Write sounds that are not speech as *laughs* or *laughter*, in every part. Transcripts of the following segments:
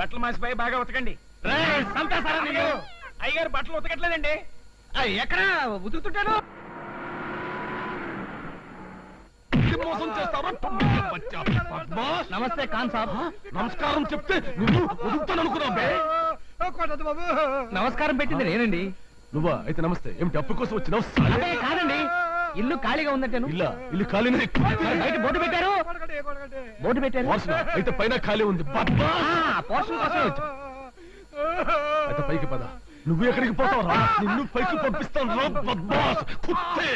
బట్టలు మాసిపోయి బాగా ఉతకండి. అయ్యగారు బట్టలు ఉతకట్లేదండి. ఎక్కడ? ఉతుకుతుంటాను. నమస్తే ఖాన్ సాబ్ నమస్కారం చెప్తే నువ్వు నమస్కారం పెట్టింది నేనండి. నువ్వా? అయితే నమస్తే. ఏమిటి? అప్పు కోసం వచ్చినావు? కాదండి. ఇల్లు ఖాళీగా ఉందంటాను. ఇల్లా? ఖాళీనే. మరి బయట బోర్డు పెట్టారు. బోర్డు పెట్టారు. అయితే పైన ఖాళీ ఉంది. అయితే పైకి పద. నువ్వు ఎక్కడికి పోతావు రా? నిన్ను పైకి పంపిస్తాను రా బద్మాస్ కుత్తే!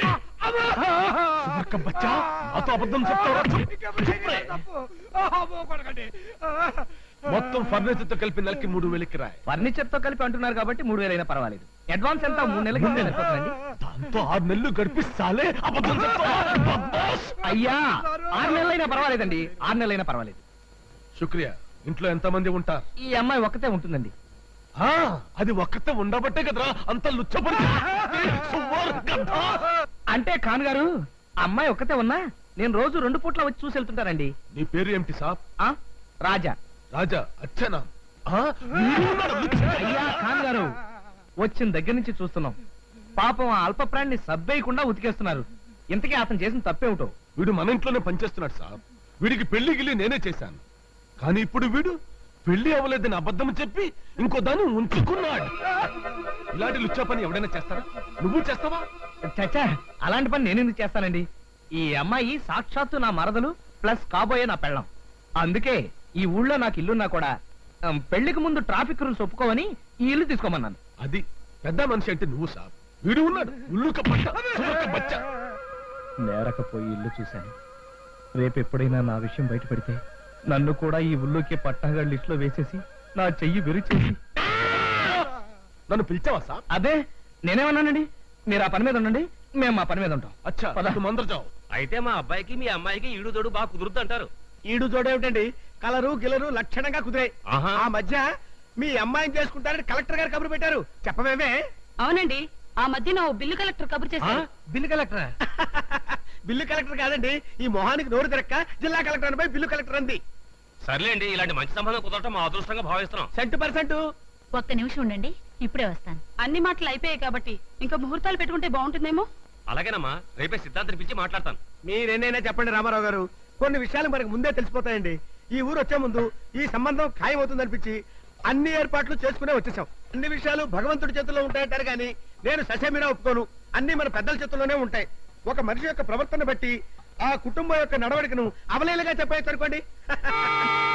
సువర్క బచ్చా నాతో అబద్ధం చెప్తావా మొత్తం ఫర్నిచర్తో కలిపి నెలకి మూడు వేలకి రాయి ఫర్నిచర్తో కలిపి అంటున్నారు కాబట్టి మూడు వేలైనా పర్వాలేదు. అడ్వాన్స్ ఎంత? మూడు నెలలకి సరిపోతుందండి దాంతో ఆరు నెలలు గడిపిస్తాలే? అబద్ధం అయ్యా ఆరు నెలలైనా పర్వాలేదండి. ఆరు నెలలైనా పర్వాలేదు. శుక్రియా ఇంట్లో ఎంత మంది ఉంటారు? ఈ అమ్మాయి ఒక్కతే ఉంటుందండి. అది ఒక్కతే ఉండబట్టే కదరా? అంత లుచ్చబడి అంటే ఖాన్ గారు అమ్మాయి ఒక్కతే ఉన్నా నేను రోజు రెండు పూట్ల వచ్చి చూసి వెళ్తుంటానండి. నీ పేరు ఏమిటి సాబ్? రాజా. రాజా అచ్చనా. అయ్యా ఖాన్ గారు వచ్చిన దగ్గర నుంచి చూస్తున్నాం. పాపం ఆ అల్ప ప్రాణిని సబ్బేయకుండా ఉతికేస్తున్నారు. ఇంతకీ అతను చేసిన తప్పేమిటో? వీడు మన ఇంట్లోనే పనిచేస్తున్నాడు సాబ్ వీడికి పెళ్ళి గిల్లి నేనే చేశాను. కానీ ఇప్పుడు వీడు పెళ్ళి అవ్వలేదని అబద్ధం చెప్పి ఇంకో దాన్ని ఉంచుకున్నాడు. ఇలాంటి లుచ్చా పని ఎవడైనా చేస్తారా? నువ్వు చేస్తావా? చచ్చా అలాంటి పని నేను ఎందుకు చేస్తానండి? ఈ అమ్మాయి సాక్షాత్తు నా మరదలు ప్లస్ కాబోయే నా పెళ్ళం. అందుకే ఈ ఊళ్ళో నాకు ఇల్లున్నా కూడా పెళ్ళికి ముందు ట్రాఫిక్ రూల్స్ ఒప్పుకోవని ఈ ఇల్లు తీసుకోమన్నాను. అది పెద్ద మనిషి అంటే నువ్వు సాబ్. వీడు ఉన్నాడు ఉల్లుక బచ్చ నేరకపోయి ఇల్లు చూశాను. రేపు ఎప్పుడైనా నా విషయం బయటపడితే నన్ను కూడా ఈ ఊళ్ళోకి పట్టాగా లిస్ట్లో వేసేసి నా చెయ్యి విరిచేసి. నన్ను పిలిచావా సాబ్? అదే నేనేమన్నానండి? మీరు ఆ పని మీద ఉండండి మేము మా పని మీద ఉంటాం. అచ్చా జావు అయితే మా అబ్బాయికి మీ అమ్మాయికి ఈడు తోడు బాగా కుదురుద్ది అంటారు ఈడు జోడేమిటండి? కలరు గిలరు లక్షణంగా కుదిరాయి. ఆహా. ఆ మధ్య మీ అమ్మాయిని చేసుకుంటారని కలెక్టర్ గారు కబురు పెట్టారు. చెప్పమేమే అవునండి ఆ మధ్యన ఓ బిల్లు కలెక్టర్ కబురు చేశారు. Bill collector? *laughs* బిల్లు కలెక్టర్ కాదండి ఈ మొహానికి నోరు తిరక్క జిల్లా కలెక్టర్ అనిపై బిల్లు కలెక్టర్ అంది. సర్లేండి ఇలాంటి మంచి సంబంధం కుదరటం మా అదృష్టంగా భావిస్తున్నాం. సెంటు పర్సెంట్ ఒక్క నిమిషం ఉండండి ఇప్పుడే వస్తాను. అన్ని మాటలు అయిపోయాయి కాబట్టి ఇంకా ముహూర్తాలు పెట్టుకుంటే బాగుంటుందేమో? అలాగేనమ్మా రేపే సిద్ధాంతిని పిలిచి మాట్లాడతాను. మీరెన్నైనా చెప్పండి రామారావు గారు కొన్ని విషయాలు మనకు ముందే తెలిసిపోతాయండి. ఈ ఊరు వచ్చే ముందు ఈ సంబంధం ఖాయమవుతుందనిపించి అన్ని ఏర్పాట్లు చేసుకునే వచ్చేసాం. అన్ని విషయాలు భగవంతుడి చేతుల్లో ఉంటాయంటారు కానీ నేను ససేమిరా ఒప్పుకోను. అన్ని మన పెద్దల చేతుల్లోనే ఉంటాయి. ఒక మనిషి యొక్క ప్రవర్తన బట్టి ఆ కుటుంబం యొక్క నడవడికను అవలేలుగా చెప్పేసరుకోండి *laughs*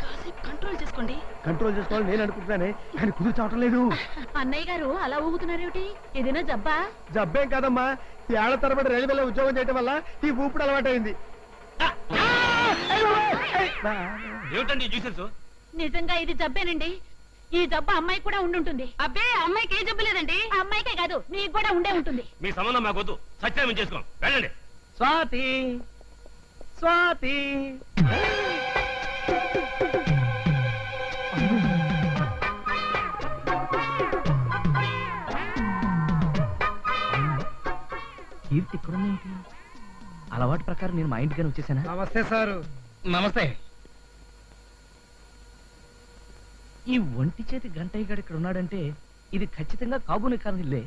కాసేపు కంట్రోల్ చేసుకోండి. కంట్రోల్ చేసుకోవాలని నేను అనుకుంటున్నానే కానీ కుదురు చావటం లేదు. అన్నయ్య గారు అలా ఊగుతున్నారేమిటి? ఏదైనా జబ్బా? జబ్బేం కాదమ్మా ఈ ఏళ్ళ తరబడి రైల్వేలో ఉద్యోగం చేయడం వల్ల ఈ ఊపిడి అలవాటైంది. ఏమిటండి జ్యూసెస్ నిజంగా ఇది జబ్బేనండి. ఈ జబ్బు అమ్మాయి కూడా ఉండుంటుంది. అబ్బే అమ్మాయికి ఏ జబ్బు లేదండి? అమ్మాయికే కాదు నీకు కూడా ఉండే ఉంటుంది. మీ సంబంధం మాకు వద్దు సత్యాన్ని చేసుకోం. వెళ్ళండి. స్వాతి స్వాతి. కీర్తి ఇక్కడుందేంటి? అలవాటు ప్రకారం నేను మా ఇంటికి వచ్చేసానా? నమస్తే సారు. నమస్తే. ఈ ఒంటి చేతి గంటయ్య గారు ఇక్కడ ఉన్నాడంటే ఇది ఖచ్చితంగా కాబూని కారణిల్లే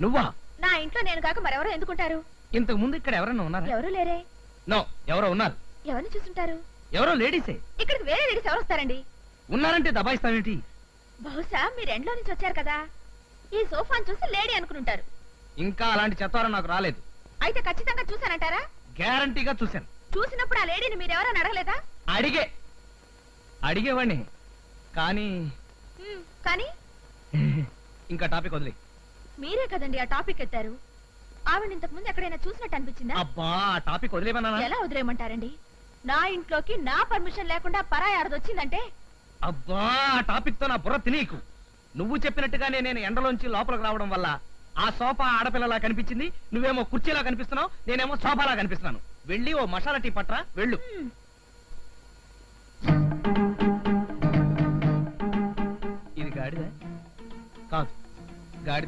నువ్వా? నా ఇంట్లో నేను కాక మరెవరో ఎందుకుంటారు? ఇంతకు ముందు ఇక్కడ ఎవరన్నా ఉన్నారా? ఎవరు లేరే. నో ఎవరో ఉన్నారు. ఎవరిని చూసుంటారు ఎవరో లేడీసే. ఇక్కడికి వేరే లేడీస్ ఎవరు వస్తారండి? ఉన్నారంటే దబాయిస్తావేంటి? బహుశా మీరు ఎండ్లో నుంచి వచ్చారు కదా. ఈ సోఫాను చూసి లేడీ అనుకుంటారు. ఇంకా అలాంటి చెత్తారం నాకు రాలేదు. అయితే ఖచ్చితంగా చూసానంటారా గ్యారంటీగా చూశాను. చూసినప్పుడు ఆ లేడీని మీరెవరని అడగలేదా అడిగే. అడిగేవాడిని కానీ కానీ? *laughs* ఇంకా టాపిక్ వదిలే. మీరే కదండి ఆ టాపిక్ ఎత్తారు? ఆవిడ ఇంతకు ముందు ఎక్కడైనా చూసినట్టు అనిపించిందా? అబ్బా టాపిక్ వదిలేమన్నా ఎలా వదిలేయమంటారండి? నా ఇంట్లోకి నా పర్మిషన్ లేకుండా పరాయి ఆడదొచ్చిందంటే? అబ్బా ఆ టాపిక్తో నా బుర్ర తినీకు. నువ్వు చెప్పినట్టుగానే నేను ఎండలోంచి లోపలికి రావడం వల్ల ఆ సోఫా ఆడపిల్లలా కనిపించింది నువ్వేమో కుర్చీలా కనిపిస్తున్నావు నేనేమో సోఫాలా కనిపిస్తున్నాను. వెళ్ళి ఓ మసాలా టీ పట్రా వెళ్ళు. ఇది గాడిద? కాదు గాడిద